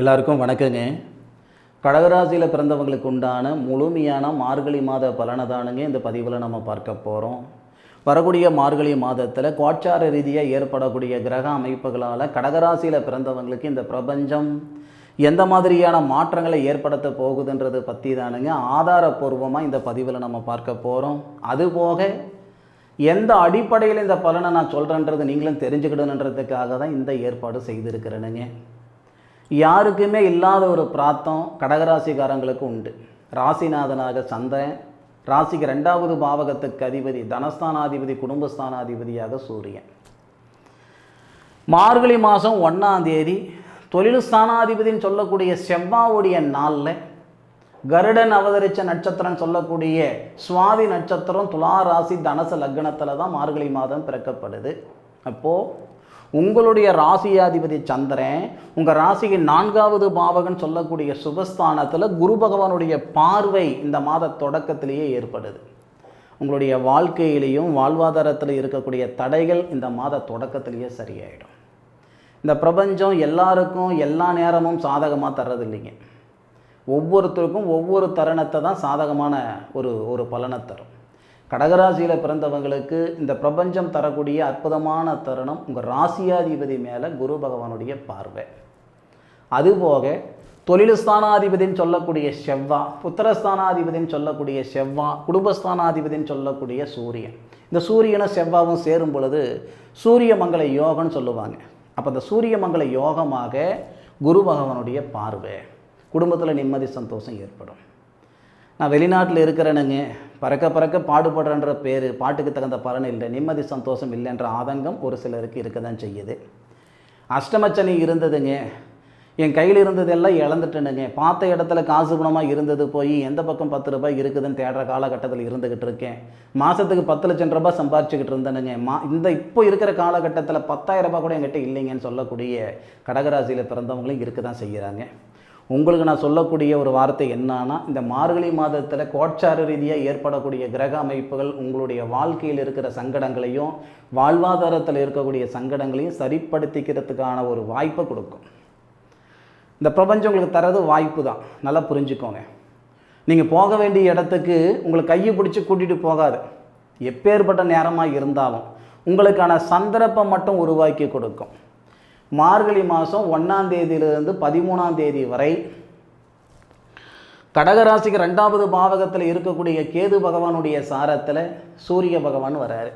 எல்லாருக்கும் வணக்கங்க. கடகராசியில் பிறந்தவங்களுக்கு உண்டான முழுமையான மார்கழி மாத பலனை தானுங்க இந்த பதிவில் நம்ம பார்க்க போகிறோம் வரக்கூடிய மார்கழி மாதத்தில் கோட்சார ரீதியாக ஏற்படக்கூடிய கிரக அமைப்புகளால் கடகராசியில் பிறந்தவங்களுக்கு இந்த பிரபஞ்சம் எந்த மாதிரியான மாற்றங்களை ஏற்படுத்த போகுதுன்றது பற்றி தானுங்க ஆதாரப்பூர்வமாக இந்த பதிவில் நம்ம பார்க்க போகிறோம் அதுபோக எந்த அடிப்படையில் இந்த பலனை நான் சொல்கிறேன்றது நீங்களும் தெரிஞ்சுக்கிடணுன்றதுக்காக தான் இந்த ஏற்பாடு செய்திருக்கிறேனுங்க. யாருக்குமே இல்லாத ஒரு பிராத்தம் கடகராசிக்காரங்களுக்கு உண்டு. ராசிநாதனாக சந்திரன் ராசிக்கு ரெண்டாவது பாவகத்துக்கு அதிபதி தனஸ்தானாதிபதி குடும்பஸ்தானாதிபதியாக சூரியன். மார்கழி மாதம் ஒன்றாம் தேதி தொழில் ஸ்தானாதிபதின்னு சொல்லக்கூடிய செவ்வாவுடைய நாளில் கருடன் அவதரித்த நட்சத்திரம் சொல்லக்கூடிய சுவாதி நட்சத்திரம் துலா ராசி தனச லக்னத்தில் தான் மார்கழி மாதம் பிறக்கப்படுது. அப்போது உங்களுடைய ராசியாதிபதி சந்திரன் உங்கள் ராசியின் நான்காவது பாவகன் சொல்லக்கூடிய சுபஸ்தானத்தில் குரு பகவானுடைய பார்வை இந்த மாத தொடக்கத்திலேயே ஏற்படுது. உங்களுடைய வாழ்க்கையிலையும் வாழ்வாதாரத்தில் இருக்கக்கூடிய தடைகள் இந்த மாத தொடக்கத்திலேயே சரியாயிடும். இந்த பிரபஞ்சம் எல்லாருக்கும் எல்லா நேரமும் சாதகமாக தர்றது இல்லைங்க ஒவ்வொருத்தருக்கும் ஒவ்வொரு தருணத்தை தான் சாதகமான ஒரு ஒரு பலனை தரும். கடகராசியில் பிறந்தவங்களுக்கு இந்த பிரபஞ்சம் தரக்கூடிய அற்புதமான தருணம் உங்கள் ராசியாதிபதி மேலே குரு பகவானுடைய பார்வை. அதுபோக தொழில்ஸ்தானாதிபதின்னு சொல்லக்கூடிய செவ்வா புத்திரஸ்தானாதிபதின்னு சொல்லக்கூடிய செவ்வா குடும்பஸ்தானாதிபதின்னு சொல்லக்கூடிய சூரியன். இந்த சூரியனும் செவ்வாவும் சேரும் பொழுது சூரிய மங்கள யோகம்னு சொல்லுவாங்க. அப்போ இந்த சூரிய மங்கள யோகமாக குரு பகவானுடைய பார்வை. குடும்பத்தில் நிம்மதி சந்தோஷம் ஏற்படும். நான் வெளிநாட்டில் இருக்கிறேனுங்க. பறக்க பறக்க பாடுபடுறன்ற பேர் பாட்டுக்கு தகுந்த பலன் இல்லை நிம்மதி சந்தோஷம் இல்லைன்ற ஆதங்கம் ஒரு சிலருக்கு இருக்க தான் செய்யுது. அஷ்டமச்சனி இருந்ததுங்க. என் கையில் இருந்ததெல்லாம் இழந்துட்டேனுங்க. பார்த்த இடத்துல காசு குணமாக இருந்தது போய் எந்த பக்கம் பத்து ரூபாய் இருக்குதுன்னு தேடுற காலகட்டத்தில் இருந்துக்கிட்டு இருக்கேன். மாதத்துக்கு பத்து லட்சம் ரூபாய் சம்பாரிச்சுக்கிட்டு இருந்தேனுங்க. மா இந்த இப்போ இருக்கிற காலகட்டத்தில் பத்தாயிரம் ரூபாய் கூட என்கிட்ட இல்லைங்கன்னு சொல்லக்கூடிய கடகராசியில் பிறந்தவங்களும் இருக்க தான் செய்கிறாங்க உங்களுக்கு நான் சொல்லக்கூடிய ஒரு வார்த்தை என்னன்னா இந்த மார்கழி மாதத்தில் கோட்சார ரீதியாக ஏற்படக்கூடிய கிரக அமைப்புகள் உங்களுடைய வாழ்க்கையில் இருக்கிற சங்கடங்களையும் வாழ்வாதாரத்தில் இருக்கக்கூடிய சங்கடங்களையும் சரிப்படுத்திக்கிறதுக்கான ஒரு வாய்ப்பை கொடுக்கும். இந்த பிரபஞ்சம் உங்களுக்கு தரது வாய்ப்பு தான். நல்லா புரிஞ்சுக்கோங்க. நீங்கள் போக வேண்டிய இடத்துக்கு உங்களை கையை பிடிச்சி கூட்டிகிட்டு போகாது. எப்பேற்பட்ட நேரமாக இருந்தாலும் உங்களுக்கான சந்தர்ப்பம் மட்டும் உருவாக்கி கொடுக்கும். மார்கழி மாதம் ஒன்றாம் தேதியிலிருந்து பதிமூணாம் தேதி வரை கடகராசிக்கு ரெண்டாவது பாவகத்தில் இருக்கக்கூடிய கேது பகவானுடைய சாரத்தில் சூரிய பகவான் வராரு.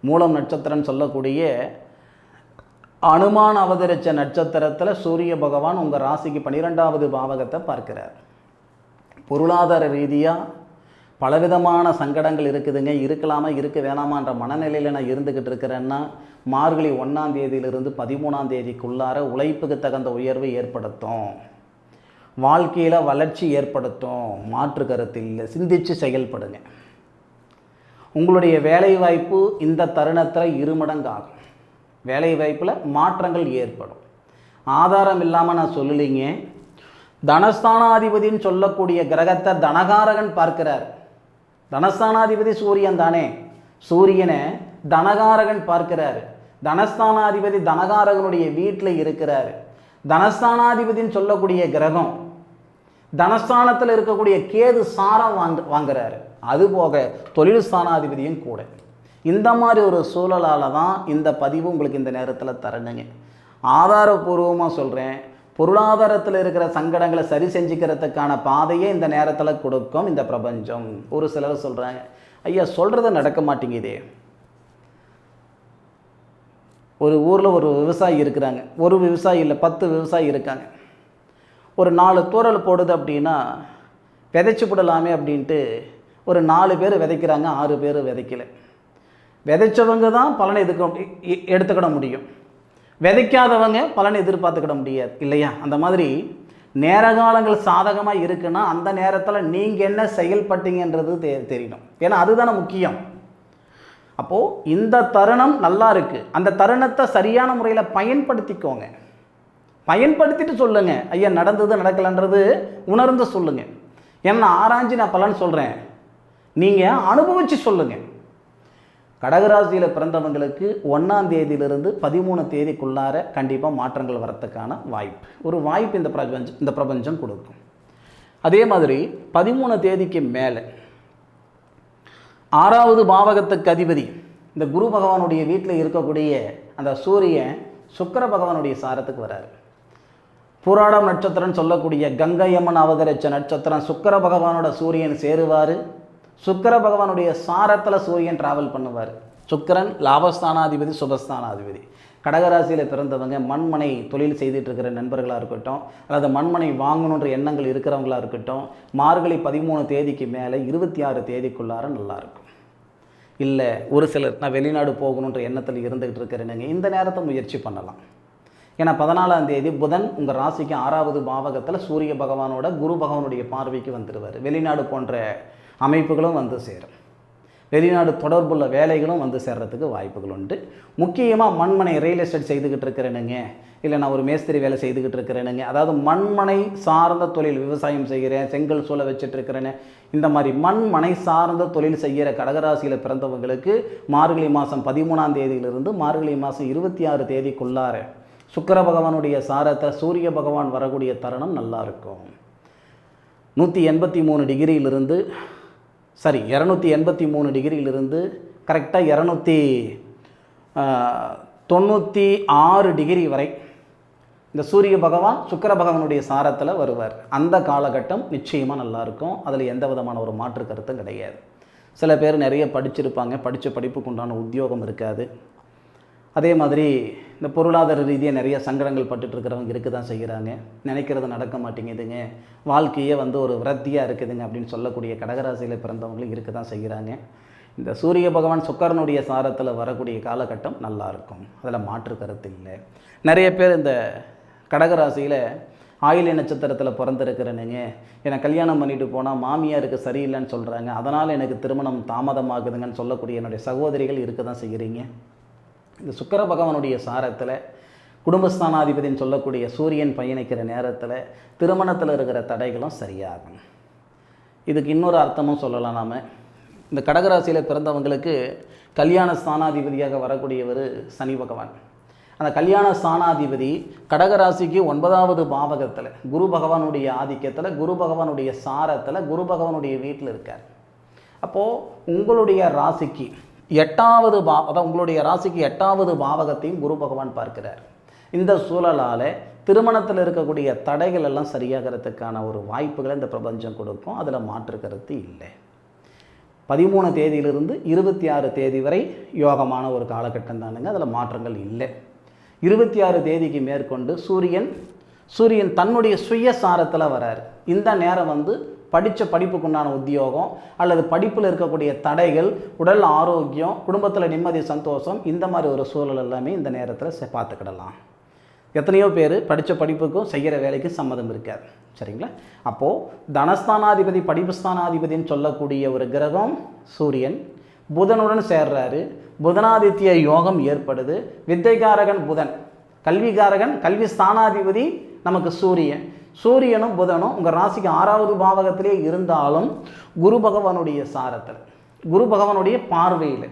மூலம் நட்சத்திரம் சொல்லக்கூடிய அனுமான் அவதரித்த நட்சத்திரத்தில் சூரிய பகவான் உங்கள் ராசிக்கு பன்னிரெண்டாவது பாவகத்தை பார்க்கிறார். பொருளாதார ரீதியாக பலவிதமான சங்கடங்கள் இருக்குதுங்க. இருக்கலாமா இருக்க வேணாமான்ற மனநிலையில் நான் இருந்துக்கிட்டு இருக்கிறேன்னா மார்கழி ஒன்றாம் தேதியிலிருந்து பதிமூணாம் தேதிக்குள்ளார உழைப்புக்கு தகுந்த உயர்வு ஏற்படுத்தும். வாழ்க்கையில் வளர்ச்சி ஏற்படுத்தும். மாற்று கருத்தில் இல்லை. சிந்தித்து செயல்படுங்க. உங்களுடைய வேலைவாய்ப்பு இந்த தருணத்தில் இருமடங்காகும். வேலைவாய்ப்பில் மாற்றங்கள் ஏற்படும். ஆதாரம் இல்லாமல் நான் சொல்லலைங்க. தனஸ்தானாதிபதின்னு சொல்லக்கூடிய கிரகத்தை தனகாரகன் பார்க்கிறார். தனஸ்தானாதிபதி சூரியன் தானே. சூரியனை தனகாரகன் பார்க்கிறாரு. தனஸ்தானாதிபதி தனகாரகனுடைய வீட்டில் இருக்கிறார். தனஸ்தானாதிபதின்னு சொல்லக்கூடிய கிரகம் தனஸ்தானத்தில் இருக்கக்கூடிய கேது சாரம் வாங்க வாங்குறாரு. அதுபோக தொழில் ஸ்தானாதிபதியும் கூட. இந்த மாதிரி ஒரு சூழலால் தான் இந்த பதிவு உங்களுக்கு இந்த நேரத்தில் தரணுங்க. ஆதாரபூர்வமாக சொல்கிறேன் பொருளாதாரத்தில் இருக்கிற சங்கடங்களை சரி செஞ்சுக்கிறதுக்கான பாதையே இந்த நேரத்தில் கொடுக்கும் இந்த பிரபஞ்சம். ஒரு சிலர் சொல்கிறாங்க ஐயா சொல்கிறது நடக்க மாட்டேங்குதே. ஒரு ஊரில் ஒரு விவசாயி இருக்கிறாங்க. ஒரு விவசாயி இல்லை பத்து விவசாயி இருக்காங்க. ஒரு நாலு தூரல் போடுது அப்படின்னா விதைச்சி விடலாமே அப்படின்ட்டு ஒரு நாலு பேர் விதைக்கிறாங்க ஆறு பேர் விதைக்கல. விதைச்சவங்க தான் பலனை எதுக்க எடுத்துக்கிட முடியும். விதைக்காதவங்க பலனை எதிர்பார்த்துக்கிட முடியாது இல்லையா? அந்த மாதிரி நேர காலங்கள் சாதகமாக இருக்குன்னா அந்த நேரத்தில் நீங்கள் என்ன செயல்பட்டீங்கன்றது தெ தெரியணும். ஏன்னா அதுதானே முக்கியம். அப்போது இந்த தருணம் நல்லா இருக்குது அந்த தருணத்தை சரியான முறையில் பயன்படுத்திக்கோங்க. பயன்படுத்திட்டு சொல்லுங்கள் ஐயா நடந்தது நடக்கலைன்றது உணர்ந்து சொல்லுங்கள் ஏன்னா ஆராய்ஞ்சு நான் பலன் சொல்கிறேன் நீங்கள் அனுபவித்து சொல்லுங்கள் கடகராசியில் பிறந்தவங்களுக்கு ஒன்றாம் தேதியிலிருந்து பதிமூணு தேதிக்குள்ளார கண்டிப்பாக மாற்றங்கள் வரத்துக்கான வாய்ப்பு. ஒரு வாய்ப்பு இந்த பிரபஞ்சம் இந்த பிரபஞ்சம் கொடுக்கும். அதே மாதிரி பதிமூணு தேதிக்கு மேலே ஆறாவது பாவகத்துக்கு அதிபதி இந்த குரு பகவானுடைய வீட்டில் இருக்கக்கூடிய அந்த சூரியன் சுக்கர பகவானுடைய சாரத்துக்கு வராரு. புராடம் நட்சத்திரம் சொல்லக்கூடிய கங்கை அம்மன் அவதரிச்ச நட்சத்திரம் சுக்கிர பகவானோட சூரியன் சேருவார். சுக்கிர பகவானுடைய சாரத்தில் சூரியன் டிராவல் பண்ணுவார். சுக்கிரன் லாபஸ்தானாதிபதி சுபஸ்தானாதிபதி. கடகராசியில் பிறந்தவங்க மண்மனை தொழில் செய்துட்டு இருக்கிற நண்பர்களாக இருக்கட்டும் அல்லது மண்மனை வாங்கணுன்ற எண்ணங்கள் இருக்கிறவங்களாக இருக்கட்டும் மார்கழி பதிமூணு தேதிக்கு மேலே இருபத்தி ஆறு தேதிக்குள்ளார நல்லாயிருக்கும் இல்லை ஒரு சிலர் நான் வெளிநாடு போகணுன்ற எண்ணத்தில் இருந்துகிட்டு இருக்கிறேனுங்க இந்த நேரத்தை முயற்சி பண்ணலாம். ஏன்னா பதினாலாம் தேதி புதன் உங்கள் ராசிக்கு ஆறாவது பாவகத்தில் சூரிய பகவானோட குரு பகவானுடைய பார்வைக்கு வந்துடுவார். வெளிநாடு போன்ற அமைப்புகளும் வந்து சேரும். வெளிநாடு தொடர்புள்ள வேலைகளும் வந்து சேர்றதுக்கு வாய்ப்புகள் உண்டு. முக்கியமாக மண்மனை ரியல் எஸ்டேட் செய்துக்கிட்டு இருக்கிறேனுங்க. இல்லை நான் ஒரு மேஸ்திரி வேலை செய்துக்கிட்டு இருக்கிறேனுங்க. அதாவது மண்மனை சார்ந்த தொழில் விவசாயம் செய்கிறேன் செங்கல் சூளை வச்சுட்டு இருக்கிறேன்னு இந்த மாதிரி மண்மனை சார்ந்த தொழில் செய்கிற கடகராசியில் பிறந்தவங்களுக்கு மார்கழி மாதம் பதிமூணாம் தேதியிலிருந்து மார்கழி மாதம் இருபத்தி ஆறு தேதிக்குள்ளார சுக்கர பகவானுடைய சாரத்தை சூரிய பகவான் வரக்கூடிய தருணம் நல்லா இருக்கும். நூற்றி எண்பத்தி மூணு டிகிரியிலிருந்து சரி இரநூத்தி எண்பத்தி மூணு டிகிரியிலிருந்து கரெக்டாக இரநூத்தி தொண்ணூற்றி ஆறு டிகிரி வரை இந்த சூரிய பகவான் சுக்கர பகவானுடைய சாரத்தில் வருவார். அந்த காலகட்டம் நிச்சயமாக நல்லாயிருக்கும். அதில் எந்த விதமான ஒரு மாற்று கருத்தும் கிடையாது. சில பேர் நிறைய படிச்சிருப்பாங்க படித்த படிப்புக்கு உண்டான உத்தியோகம் இருக்காது. அதே மாதிரி இந்த பொருளாதார ரீதியாக நிறைய சங்கடங்கள் பட்டுட்ருக்கிறவங்க இருக்க தான் செய்கிறாங்க. நினைக்கிறது நடக்க மாட்டேங்குதுங்க. வாழ்க்கையே வந்து ஒரு விரத்தியாக இருக்குதுங்க அப்படின்னு சொல்லக்கூடிய கடகராசியில் பிறந்தவங்களும் இருக்க தான் செய்கிறாங்க. இந்த சூரிய பகவான் சுக்கரனுடைய சாரத்தில் வரக்கூடிய காலகட்டம் நல்லாயிருக்கும் அதில் மாற்று கருத்து இல்லை. நிறைய பேர் இந்த கடகராசியில் ஆயிலை நட்சத்திரத்தில் பிறந்திருக்கிறேனுங்க. என்னை கல்யாணம் பண்ணிட்டு போனால் மாமியாருக்கு சரியில்லைன்னு சொல்கிறாங்க அதனால் எனக்கு திருமணம் தாமதமாகுதுங்கன்னு சொல்லக்கூடிய என்னுடைய சகோதரிகள் இருக்க தான் செய்கிறீங்க. இந்த சுக்கர பகவானுடைய சாரத்தில் குடும்பஸ்தானாதிபதினு சொல்லக்கூடிய சூரியன் பயணிக்கிற நேரத்தில் திருமணத்தில் இருக்கிற தடைகளும் சரியாகும். இதுக்கு இன்னொரு அர்த்தமும் சொல்லலாம் நாம். இந்த கடகராசியில் பிறந்தவங்களுக்கு கல்யாண ஸ்தானாதிபதியாக வரக்கூடியவர் சனி பகவான். அந்த கல்யாண ஸ்தானாதிபதி கடகராசிக்கு ஒன்பதாவது பாவகத்தில் குரு பகவானுடைய ஆதிக்கத்தில் குரு பகவானுடைய சாரத்தில் குரு பகவானுடைய வீட்டில் இருக்கார். அப்போது உங்களுடைய ராசிக்கு எட்டாவது பா அதான் உங்களுடைய ராசிக்கு எட்டாவது பாவகத்தையும் குரு பகவான் பார்க்கிறார். இந்த சூழலால் திருமணத்தில் இருக்கக்கூடிய தடைகள் எல்லாம் சரியாகிறதுக்கான ஒரு வாய்ப்புகளை இந்த பிரபஞ்சம் கொடுக்கும். அதில் மாற்று கருத்து இல்லை. பதிமூணு தேதியிலிருந்து இருபத்தி ஆறு தேதி வரை யோகமான ஒரு காலகட்டம் தானுங்க. அதில் மாற்றங்கள் இல்லை. இருபத்தி ஆறு தேதிக்கு மேற்கொண்டு சூரியன் சூரியன் தன்னுடைய சுயசாரத்தில் வராரு. இந்த நேரம் வந்து படித்த படிப்புக்குண்டான உத்தியோகம் அல்லது படிப்பில் இருக்கக்கூடிய தடைகள் உடல் ஆரோக்கியம் குடும்பத்தில் நிம்மதி சந்தோஷம் இந்த மாதிரி ஒரு சூழல் எல்லாமே இந்த நேரத்தில் பார்த்துக்கிடலாம். எத்தனையோ பேர் படித்த படிப்புக்கும் செய்கிற வேலைக்கு சம்மதம் இருக்காது. சரிங்களா? அப்போது தனஸ்தானாதிபதி படிப்புஸ்தானாதிபதின்னு சொல்லக்கூடிய ஒரு கிரகம் சூரியன் புதனுடன் சேர்றாரு. புதனாதித்ய யோகம் ஏற்படுது. வித்தைகாரகன் புதன். கல்விகாரகன் கல்வி ஸ்தானாதிபதி நமக்கு சூரியன். சூரியனும் புதனும் உங்கள் ராசிக்கு ஆறாவது பாவகத்திலே இருந்தாலும் குரு பகவானுடைய சாரத்தில் குரு பகவானுடைய பார்வையில்.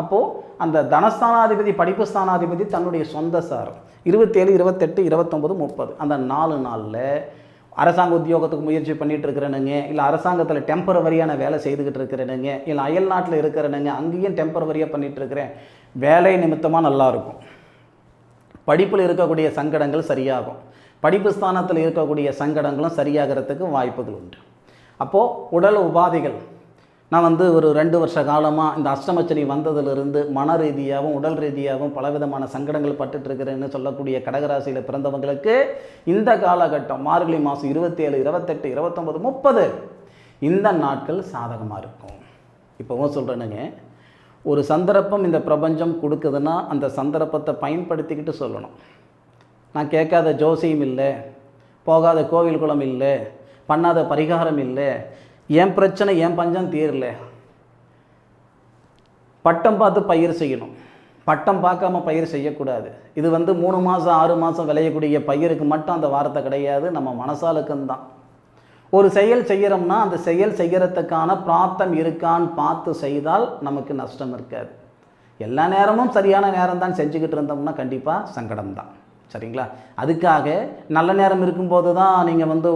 அப்போது அந்த தனஸ்தானாதிபதி படிப்பு ஸ்தானாதிபதி தன்னுடைய சொந்த சாரம். இருபத்தேழு இருபத்தெட்டு இருபத்தொம்பது முப்பது. அந்த நாலு நாளில் அரசாங்க உத்தியோகத்துக்கு முயற்சி பண்ணிட்டு இருக்கிறனுங்க இல்லை அரசாங்கத்தில் டெம்பரவரியான வேலை செய்துக்கிட்டு இருக்கிறேனுங்க இல்லை அயல் நாட்டில் இருக்கிறனுங்க அங்கேயும் டெம்பரவரியாக பண்ணிட்டு இருக்கிறேன். வேலை நிமித்தமாக நல்லா இருக்கும். படிப்பில் இருக்கக்கூடிய சங்கடங்கள் சரியாகும். படிப்பு ஸ்தானத்தில் இருக்கக்கூடிய சங்கடங்களும் சரியாகிறதுக்கு வாய்ப்புகள் உண்டு. அப்போது உடல் உபாதைகள். நான் வந்து ஒரு ரெண்டு வருஷ காலமாக இந்த அஷ்டமச்சனி வந்ததிலிருந்து மன ரீதியாகவும் உடல் ரீதியாகவும் பலவிதமான சங்கடங்கள் பட்டுட்டு இருக்கிறேன்னு சொல்லக்கூடிய கடகராசியில் பிறந்தவங்களுக்கு இந்த காலகட்டம் மார்கழி மாதம் இருபத்தேழு இருபத்தெட்டு இருபத்தொம்பது முப்பது இந்த நாட்கள் சாதகமாக இருக்கும். இப்போவும் சொல்கிறேனுங்க ஒரு சந்தர்ப்பம் இந்த பிரபஞ்சம் கொடுக்குதுன்னா அந்த சந்தர்ப்பத்தை பயன்படுத்திக்கிட்டு சொல்லணும். நான் கேட்காத ஜோசியம் இல்லை போகாத கோவில் குளம் இல்லை பண்ணாத பரிகாரம் இல்லை என் பிரச்சனை என் பஞ்சம் தீரல. பட்டம் பார்த்து பயிர் செய்யணும். பட்டம் பார்க்காம பயிர் செய்யக்கூடாது. இது வந்து மூணு மாதம் ஆறு மாதம் விளையக்கூடிய பயிருக்கு மட்டும் அந்த வார்த்தை கிடையாது நம்ம மனசாலுக்கும் தான் ஒரு செயல் செய்கிறோம்னா அந்த செயல் செய்கிறதுக்கான பிராப்தம் இருக்கான்னு பார்த்து செய்தால் நமக்கு நஷ்டம் இருக்காது. எல்லா நேரமும் சரியான நேரம் தான் செஞ்சுக்கிட்டு இருந்தோம்னா கண்டிப்பாக சங்கடம் தான் சரிங்களா? அதுக்காக நல்ல நேரம் இருக்கும்போது தான் நீங்கள் வந்து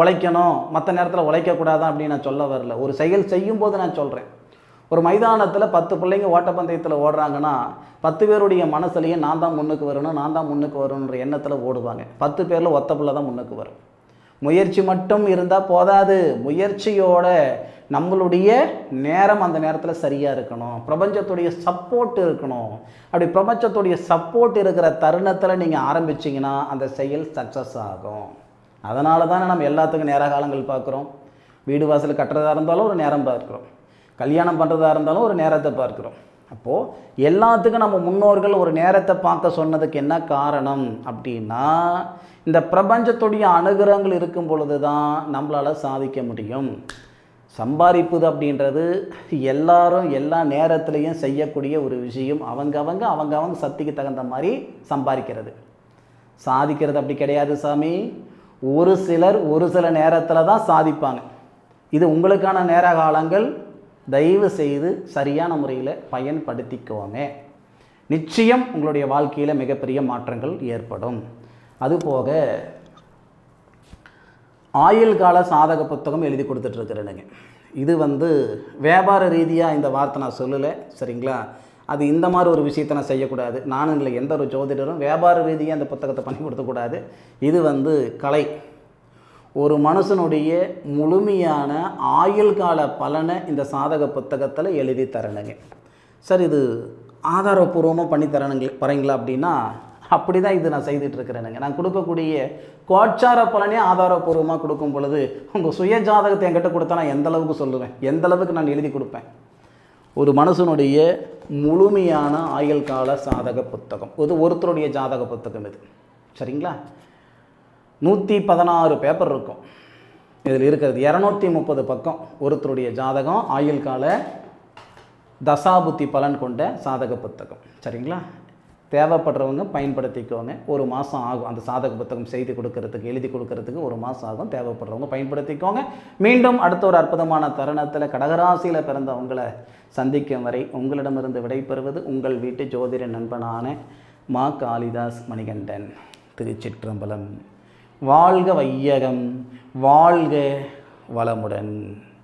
உழைக்கணும். மற்ற நேரத்தில் உழைக்கக்கூடாதான் அப்படின்னு நான் சொல்ல வரல. ஒரு செயல் செய்யும்போது நான் சொல்கிறேன் ஒரு மைதானத்தில் பத்து பிள்ளைங்க ஓட்டப்பந்தயத்தில் ஓடுறாங்கன்னா பத்து பேருடைய மனசுலையும் நான் தான் முன்னுக்கு வரணும் நான் தான் முன்னுக்கு வரணுன்ற எண்ணத்தில் ஓடுவாங்க. பத்து பேரில் ஒத்த பிள்ளை தான் முன்னுக்கு வரும். முயற்சி மட்டும் இருந்தால் போதாது. முயற்சியோட நம்மளுடைய நேரம் அந்த நேரத்தில் சரியாக இருக்கணும். பிரபஞ்சத்துடைய சப்போர்ட் இருக்கணும். அப்படி பிரபஞ்சத்துடைய சப்போர்ட் இருக்கிற தருணத்தில் நீங்கள் ஆரம்பிச்சிங்கன்னா அந்த செயல் சக்ஸஸ் ஆகும். அதனால தானே நம்ம எல்லாத்துக்கும் நேர காலங்கள் பார்க்குறோம். வீடு வாசல் கட்டுறதா இருந்தாலும் ஒரு நேரம் பார்க்குறோம். கல்யாணம் பண்ணுறதா இருந்தாலும் ஒரு நேரத்தை பார்க்குறோம். அப்போது எல்லாத்துக்கும் நம்ம முன்னோர்கள் ஒரு நேரத்தை பார்க்க சொன்னதுக்கு என்ன காரணம் அப்படின்னா இந்த பிரபஞ்சத்துடைய அனுகிரகங்கள் இருக்கும் பொழுது தான் நம்மளால் சாதிக்க முடியும். சம்பாதிப்பது அப்படின்றது எல்லாரும் எல்லா நேரத்துலையும் செய்யக்கூடிய ஒரு விஷயம். அவங்கவங்க அவங்க அவங்க சக்திக்கு தகுந்த மாதிரி சம்பாதிக்கிறது. சாதிக்கிறது அப்படி கிடையாது சாமி. ஒரு சிலர் ஒரு சில நேரத்தில் தான் சாதிப்பாங்க. இது உங்களுக்கான நேர காலங்கள் தயவு செய்து சரியான முறையில் பயன்படுத்திக்கோங்க. நிச்சயம் உங்களுடைய வாழ்க்கையில் மிகப்பெரிய மாற்றங்கள் ஏற்படும். அதுபோக ஆயுள் கால சாதக புத்தகம் எழுதி கொடுத்துட்ருக்குறேனுங்க இது வந்து வியாபார ரீதியாக இந்த வார்த்தை நான் சொல்லலை சரிங்களா? அது இந்த மாதிரி ஒரு விஷயத்தை நான் செய்யக்கூடாது. நானும் இல்லை எந்த ஒரு ஜோதிடரும் வியாபார ரீதியாக அந்த புத்தகத்தை பண்ணி கொடுக்கக்கூடாது. இது வந்து கலை. ஒரு மனுஷனுடைய முழுமையான ஆயுள் கால பலனை இந்த சாதக புத்தகத்தில் எழுதி தரணுங்க. சார் இது ஆதாரப்பூர்வமாக பண்ணி தரணுங்க பரீங்களா அப்படின்னா அப்படி தான் இது நான் செய்துட்டு இருக்கிறேனுங்க நான் கொடுக்கக்கூடிய கோச்சார பலனே ஆதாரப்பூர்வமாக கொடுக்கும் பொழுது உங்கள் சுய ஜாதகத்தை என்கிட்ட கொடுத்தா நான் எந்த அளவுக்கு சொல்லுவேன்? எந்த அளவுக்கு நான் எழுதி கொடுப்பேன்? ஒரு மனுஷனுடைய முழுமையான ஆயுள் கால சாதக புத்தகம். இது ஒருத்தருடைய ஜாதக புத்தகம் இது. சரிங்களா? நூற்றி பதினாறு பேப்பர் இருக்கும். இதில் இருக்கிறது இரநூத்தி முப்பது பக்கம் ஒருத்தருடைய ஜாதகம் ஆயுள் கால தசாபுத்தி பலன் கொண்ட சாதக புத்தகம். சரிங்களா? தேவைப்படுறவங்க பயன்படுத்திக்கோங்க. ஒரு மாதம் ஆகும். அந்த சாதக புத்தகம் செய்து கொடுக்கறதுக்கு எழுதி கொடுக்கறதுக்கு ஒரு மாதம் ஆகும். தேவைப்படுறவங்க பயன்படுத்திக்கோங்க. மீண்டும் அடுத்த ஒரு அற்புதமான தருணத்தில் கடகராசியில் பிறந்தவங்களை சந்திக்கும் வரை உங்களிடமிருந்து விடைபெறுவது உங்கள் வீட்டு ஜோதிட நண்பனான மா காளிதாஸ் மணிகண்டன். திருச்சிற்றம்பலம். வாழ்க வையகம். வாழ்க வளமுடன்.